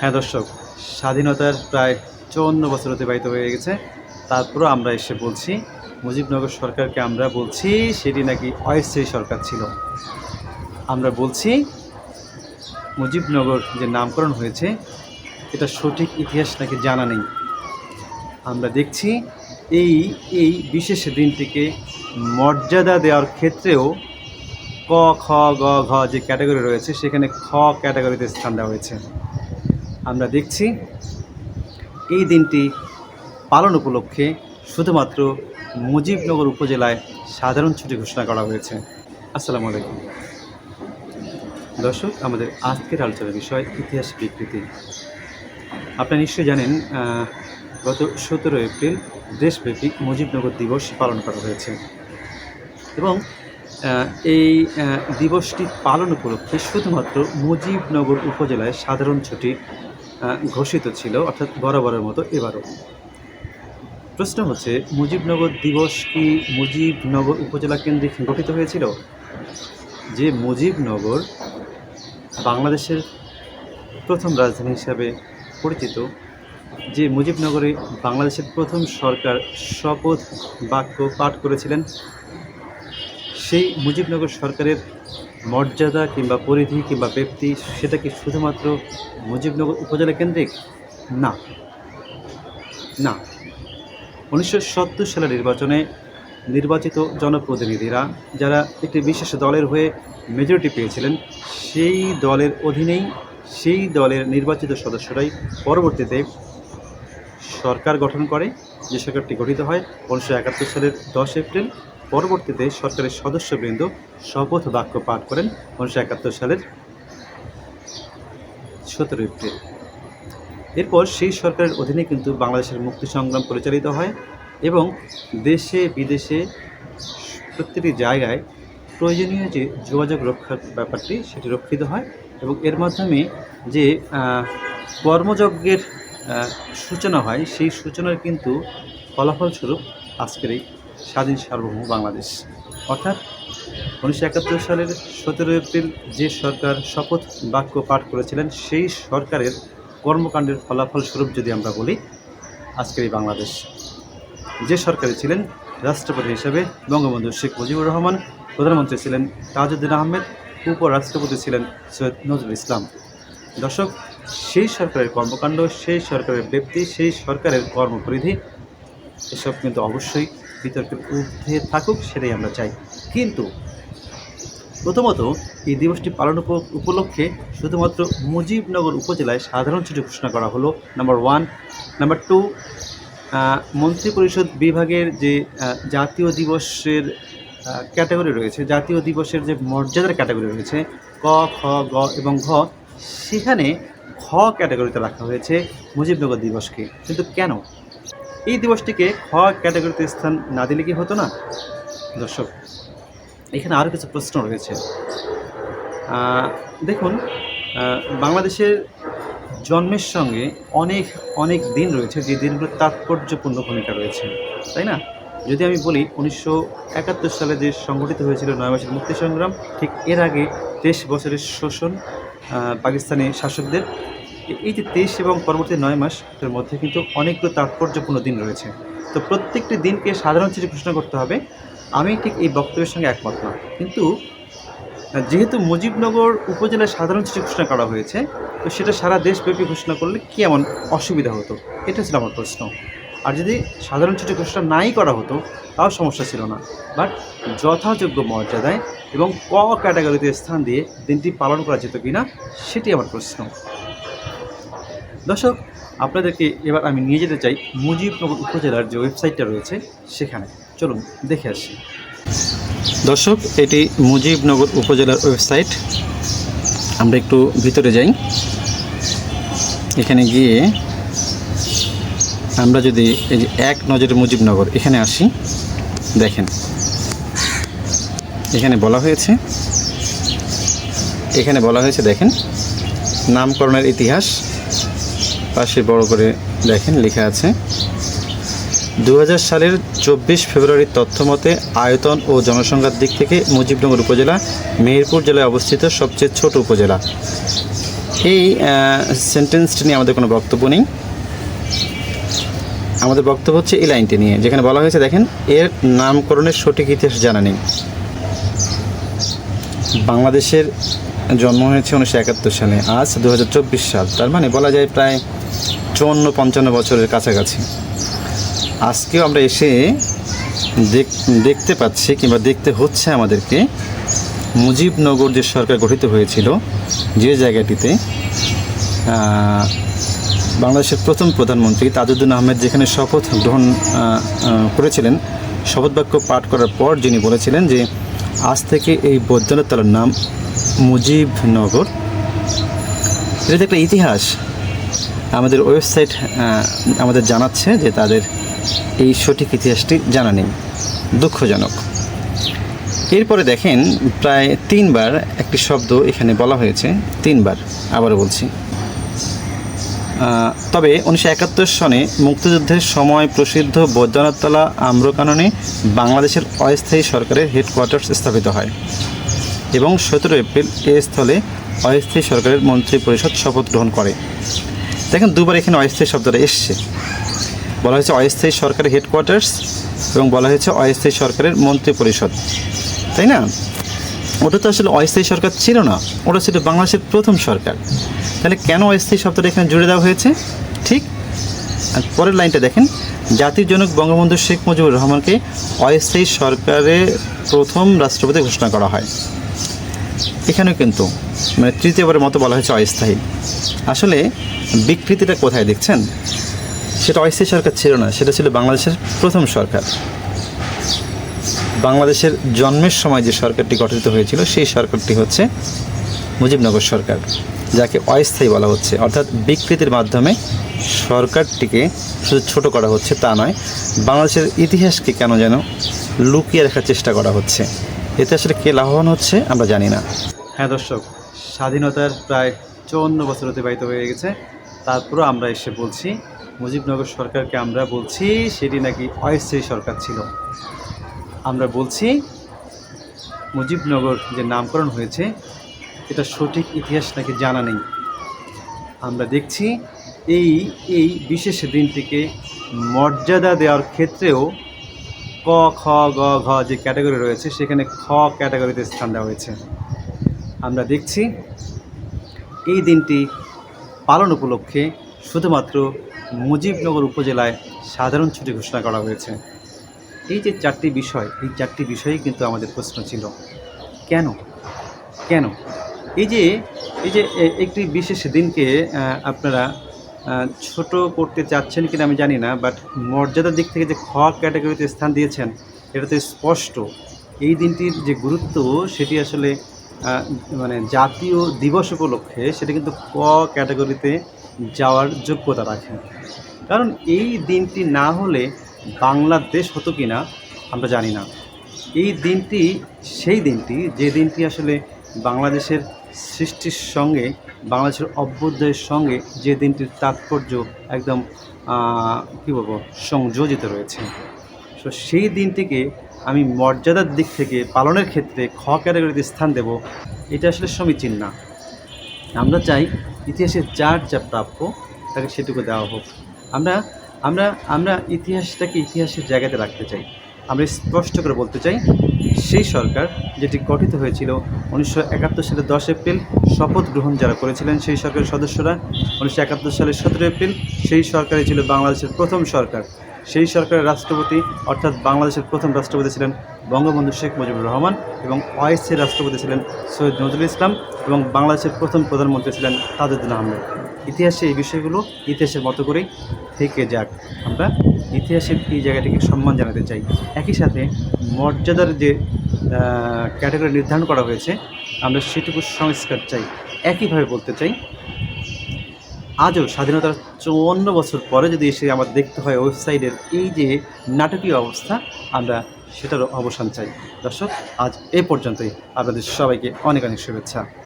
হ্যাঁ দর্শক, স্বাধীনতার প্রায় চুয়ান্ন বছর অতিবাহিত হয়ে গেছে। তারপরও আমরা এসে বলছি, মুজিবনগর সরকারকে আমরা বলছি, সেটি নাকি অস্থায়ী সরকার ছিল। আমরা বলছি, মুজিবনগর যে নামকরণ হয়েছে, এটা সঠিক ইতিহাস নাকি জানা নেই। আমরা দেখছি, এই এই বিশেষ দিনটিকে মর্যাদা দেওয়ার ক্ষেত্রেও ক, খ, গ, ঘ যে ক্যাটাগরি রয়েছে, সেখানে খ ক্যাটাগরিতে স্থান দেওয়া হয়েছে। আমরা দেখছি এই দিনটি পালন উপলক্ষে শুধুমাত্র মুজিবনগর উপজেলায় সাধারণ ছুটি ঘোষণা করা হয়েছে। আসসালামু আলাইকুম। দর্শক, আমাদের আজকের আলোচনার বিষয় ইতিহাস বিকৃতি। আপনারা নিশ্চয়ই জানেন গত সতেরো এপ্রিল দেশব্যাপী মুজিবনগর দিবস পালন করা হয়েছে। এবং এই দিবসটি পালন উপলক্ষে শুধুমাত্র মুজিবনগর উপজেলায় সাধারণ ছুটি ঘোষিত ছিল, অর্থাৎ বরাবরের মতো এবারও। প্রশ্ন হচ্ছে, মুজিবনগর দিবস কি মুজিবনগর উপজেলা কেন্দ্রিক গঠিত হয়েছিল? যে মুজিবনগর বাংলাদেশের প্রথম রাজধানী হিসাবে পরিচিত, যে মুজিবনগরে বাংলাদেশের প্রথম সরকার শপথ বাক্য পাঠ করেছিলেন, সেই মুজিবনগর সরকারের মর্যাদা কিংবা পরিধি কিংবা ব্যক্তি, সেটা কি শুধুমাত্র মুজিবনগর উপজেলা কেন্দ্রিক? না। না। উনিশশো সত্তর সালের নির্বাচনে নির্বাচিত জনপ্রতিনিধিরা, যারা একটি বিশেষ দলের হয়ে মেজরিটি পেয়েছিলেন, সেই দলের অধীনেই সেই দলের নির্বাচিত সদস্যরাই পরবর্তীতে সরকার গঠন করে, যে সরকারটি গঠিত হয় উনিশশো একাত্তর সালের দশ এপ্রিল পরবর্তীতে সরকারের সদস্যবৃন্দ শপথ বাক্য পাঠ করেন উনিশশো একাত্তর সালের সতেরো এপ্রিল। এরপর সেই সরকারের অধীনে কিন্তু বাংলাদেশের মুক্তি সংগ্রাম পরিচালিত হয় এবং দেশে বিদেশে প্রত্যেকটি জায়গায় প্রয়োজনীয় যে যোগাযোগ রক্ষার ব্যাপারটি সেটি রক্ষিত হয় এবং এর মাধ্যমে যে কর্মযজ্ঞের সূচনা হয় সেই সূচনার কিন্তু ফলাফলস্বরূপ আজকের এই স্বাধীন সার্বভৌম বাংলাদেশ। অর্থাৎ উনিশশো একাত্তর সালের সতেরো এপ্রিল যে সরকার শপথ বাক্য পাঠ করেছিলেন, সেই সরকারের কর্মকাণ্ডের ফলাফল স্বরূপ যদি আমরা বলি, আজকের এই বাংলাদেশ। যে সরকারে ছিলেন রাষ্ট্রপতি হিসেবে বঙ্গবন্ধু শেখ মুজিবুর রহমান, প্রধানমন্ত্রী ছিলেন তাজউদ্দিন আহমেদ, উপরাষ্ট্রপতি ছিলেন সৈয়দ নজরুল ইসলাম। দর্শক, সেই সরকারের কর্মকাণ্ড, সেই সরকারের ব্যক্তি, সেই সরকারের কর্মপরিধি, এসব কিন্তু অবশ্যই বিতর্কের ঊর্ধ্বে থাকুক, সেটাই আমরা চাই। কিন্তু প্রথমত এই দিবসটি পালন উপলক্ষে শুধুমাত্র মুজিবনগর উপজেলায় সাধারণ ছুটি ঘোষণা করা হলো। নাম্বার ওয়ান নাম্বার টু মন্ত্রিপরিষদ বিভাগের যে জাতীয় দিবসের ক্যাটাগরি রয়েছে, জাতীয় দিবসের যে মর্যাদার ক্যাটাগরি রয়েছে, ক, খ, গ এবং ঘ, সেখানে খ ক্যাটাগরিতে রাখা হয়েছে মুজিবনগর দিবসকে। কিন্তু কেন? এই দিবসটিকে খ ক্যাটাগরিতে স্থান না দিলে কি হতো না? দর্শক, এখানে আরও কিছু প্রশ্ন রয়েছে। দেখুন বাংলাদেশের জন্মের সঙ্গে অনেক অনেক দিন রয়েছে যে দিনগুলোর তাৎপর্যপূর্ণ ভূমিকা রয়েছে, তাই না? যদি আমি বলি, উনিশশো একাত্তর সালে যে সংগঠিত হয়েছিল নয় মাসের মুক্তি সংগ্রাম ঠিক এর আগে তেইশ বছরের শোষণ পাকিস্তানি শাসকদের এই যে তেইশ এবং পরবর্তী নয় মাস এর মধ্যে কিন্তু অনেকগুলো তাৎপর্যপূর্ণ দিন রয়েছে। তো প্রত্যেকটি দিনকে সাধারণ চিঠি ঘোষণা করতে হবে। আমি ঠিক এই বক্তব্যের সঙ্গে একমত না। কিন্তু যেহেতু মুজিবনগর উপজেলায় সাধারণ চিঠি ঘোষণা করা হয়েছে, তো সেটা সারা দেশব্যাপী ঘোষণা করলে কি এমন অসুবিধা হতো? এটা ছিল আমার প্রশ্ন। আর যদি সাধারণ ছুটি ঘোষণা নাই করা হতো, তাও সমস্যা ছিল না। বাট যথাযোগ্য মর্যাদায় এবং ক ক্যাটাগরিতে স্থান দিয়ে দিনটি পালন করা যেত কি না সেটি আমার প্রশ্ন। দর্শক, আপনাদেরকে এবার আমি নিয়ে যেতে চাই মুজিবনগর উপজেলার যে ওয়েবসাইটটা রয়েছে সেখানে। চলুন, দেখে আসি। দর্শক, এটি মুজিবনগর উপজেলার ওয়েবসাইট। আমরা একটু ভিতরে যাই। এখানে গিয়ে আমরা যদি এই যে এক নজরে মুজিবনগর, এখানে আসি। দেখেন। এখানে বলা হয়েছে, এখানে বলা হয়েছে, দেখেন, নামকরণের ইতিহাস। পাশে বড় করে দেখেন, লেখা আছে দু হাজার সালের চব্বিশ ফেব্রুয়ারির তথ্য মতে আয়তন ও জনসংখ্যার দিক থেকে মুজিবনগর উপজেলা মেহেরপুর জেলায় অবস্থিত সবচেয়ে ছোট উপজেলা। এই সেন্টেন্সটি নিয়ে আমাদের কোনো বক্তব্য নেই। আমাদের বক্তব্য হচ্ছে এই লাইনটি নিয়ে, যেখানে বলা হয়েছে, দেখেন, এর নামকরণের সঠিক ইতিহাস জানা নেই। বাংলাদেশের জন্ম হয়েছে উনিশশো একাত্তর সালে, আজ দু হাজার চব্বিশ সাল। তার মানে বলা যায় প্রায় চুয়ান্ন পঞ্চান্ন বছরের কাছাকাছি। আজকেও আমরা এসে দেখ- দেখতে পাচ্ছি কিংবা দেখতে হচ্ছে আমাদেরকে মুজিবনগর যে সরকার গঠিত হয়েছিল, যে জায়গাটিতে বাংলাদেশের প্রথম প্রধানমন্ত্রী তাজউদ্দিন আহমেদ যেখানে শপথ গ্রহণ করেছিলেন, শপথ বাক্য পাঠ করার পর যিনি বলেছিলেন যে, আজ থেকে এই বৈদ্যনাথ তলার নাম মুজিবনগর। এটা একটা ইতিহাস। আমাদের ওয়েবসাইট আমাদের জানাচ্ছে যে তাদের এই সঠিক ইতিহাসটি জানা নেই। দুঃখজনক। এরপরে দেখেন, প্রায় তিনবার একটি শব্দ এখানে বলা হয়েছে। তিনবার, আবারও বলছি। তবে উনিশশো একাত্তর সনে মুক্তিযুদ্ধের সময় প্রসিদ্ধ বৈদ্যনাথতলা আম্রকাননে বাংলাদেশের অস্থায়ী সরকারের হেডকোয়ার্টার্স স্থাপিত হয় এবং সতেরো এপ্রিল এ স্থলে অস্থায়ী সরকারের মন্ত্রী পরিষদ শপথ গ্রহণ করে। দেখেন দুবার এখানে অস্থায়ী শব্দটা এসছে। বলা হয়েছে অস্থায়ী সরকারের হেডকোয়ার্টার্স এবং বলা হয়েছে অস্থায়ী সরকারের মন্ত্রী পরিষদ। তাই না? ওটা তো আসলে অস্থায়ী সরকার ছিল না, ওটা ছিল বাংলাদেশের প্রথম সরকার। তাহলে কেন অস্থায়ী শব্দটা এখানে জুড়ে দেওয়া হয়েছে? ঠিক? পরের লাইনটা দেখেন, জাতির জনক বঙ্গবন্ধু শেখ মুজিবুর রহমানকে অস্থায়ী সরকারের প্রথম রাষ্ট্রপতি ঘোষণা করা হয়। এখানেও কিন্তু মানে তৃতীয়বারের মতো বলা হয়েছে অস্থায়ী। আসলে বিকৃতিটা কোথায় দেখছেন? সেটা অস্থায়ী সরকার ছিল না, সেটা ছিল বাংলাদেশের প্রথম সরকার। বাংলাদেশের জন্মের সময় যে সরকারটি গঠিত হয়েছিল, সেই সরকারটি হচ্ছে মুজিবনগর সরকার, যাকে অস্থায়ী বলা হচ্ছে। অর্থাৎ বিকৃতির মাধ্যমে সরকারটিকে শুধু ছোট করা হচ্ছে তা নয়, বাংলাদেশের ইতিহাসকে কেন যেন লুকিয়ে রাখার চেষ্টা করা হচ্ছে? এতে আসলে কে লাভবান হচ্ছে আমরা জানি না। হ্যাঁ দর্শক, স্বাধীনতার প্রায় চুয়ান্ন বছর অতিবাহিত হয়ে গেছে। তারপরও আমরা এসে বলছি, মুজিবনগর সরকারকে আমরা বলছি, সেটি নাকি অস্থায়ী সরকার ছিল। আমরা বলছি, মুজিবনগর যে নামকরণ হয়েছে, এটা সঠিক ইতিহাস নাকি জানা নেই। আমরা দেখছি, এই এই বিশেষ দিনটিকে মর্যাদা দেওয়ার ক্ষেত্রেও ক, খ, গ, ঘ যে ক্যাটাগরি রয়েছে, সেখানে খ ক্যাটাগরিতে স্থান দেওয়া হয়েছে। আমরা দেখছি, এই দিনটি পালন উপলক্ষে শুধুমাত্র মুজিবনগর উপজেলায় সাধারণ ছুটি ঘোষণা করা হয়েছে। এই যে চারটি বিষয়, এই চারটি বিষয়ই কিন্তু আমাদের প্রশ্ন ছিল। কেন? কেন? এই যে এই যে একটি বিশেষ দিনকে আপনারা ছোট করতে চাচ্ছেন কিনা আমি জানি না বাট মর্যাদার দিক থেকে যে খ ক্যাটাগরিতে স্থান দিয়েছেন, এটা তো স্পষ্ট। এই দিনটির যে গুরুত্ব, সেটি আসলে মানে জাতীয় দিবস উপলক্ষে সেটা কিন্তু ক ক্যাটাগরিতে যাওয়ার যোগ্যতা রাখে কারণ এই দিনটি না হলে বাংলাদেশ হতো কি না আমরা জানি না। এই দিনটি, সেই দিনটি, যে দিনটি আসলে বাংলাদেশের সৃষ্টির সঙ্গে, বাংলাদেশের অভ্যুদয়ের সঙ্গে যে দিনটির তাৎপর্য একদম কী বলব, সংযোজিত রয়েছে। তো সেই দিনটিকে আমি মর্যাদার দিক থেকে, পালনের ক্ষেত্রে খ ক্যাটাগরিতে স্থান দেব, এটা আসলে সমীচীন না। আমরা চাই ইতিহাসের যার যা প্রাপ্য, তাকে সেটুকু দেওয়া হোক। আমরা আমরা আমরা ইতিহাসটাকে ইতিহাসের জায়গাতে রাখতে চাই। আমরা স্পষ্ট করে বলতে চাই, সেই সরকার যেটি গঠিত হয়েছিল উনিশশো একাত্তর সালে দশ এপ্রিল, শপথ গ্রহণ যারা করেছিলেন সেই সরকারের সদস্যরা, উনিশশো একাত্তর সালের সতেরো এপ্রিল, সেই সরকারই ছিল বাংলাদেশের প্রথম সরকার। সেই সরকারের রাষ্ট্রপতি, অর্থাৎ বাংলাদেশের প্রথম রাষ্ট্রপতি ছিলেন বঙ্গবন্ধু শেখ মুজিবুর রহমান এবং অয়েসির রাষ্ট্রপতি ছিলেন সৈয়দ নজরুল ইসলাম এবং বাংলাদেশের প্রথম প্রধানমন্ত্রী ছিলেন তাজউদ্দিন আহমেদ। ইতিহাসে এই বিষয়গুলো ইতিহাসের মতো করেই থেকে যাক। আমরা ইতিহাসের এই জায়গাটিকে সম্মান জানাতে চাই। একই সাথে মর্যাদার যে ক্যাটাগরি নির্ধারণ করা হয়েছে, আমরা সেটুকু সংস্কার চাই। একইভাবে বলতে চাই, আজও স্বাধীনতার চুয়ান্ন বছর পরে যদি এসে আমার দেখতে হয় ওয়েবসাইটের এই যে নাটকীয় অবস্থা, আমরা সেটারও অবসান চাই। দর্শক, আজ এ পর্যন্তই। আপনাদের সবাইকে অনেক অনেক শুভেচ্ছা।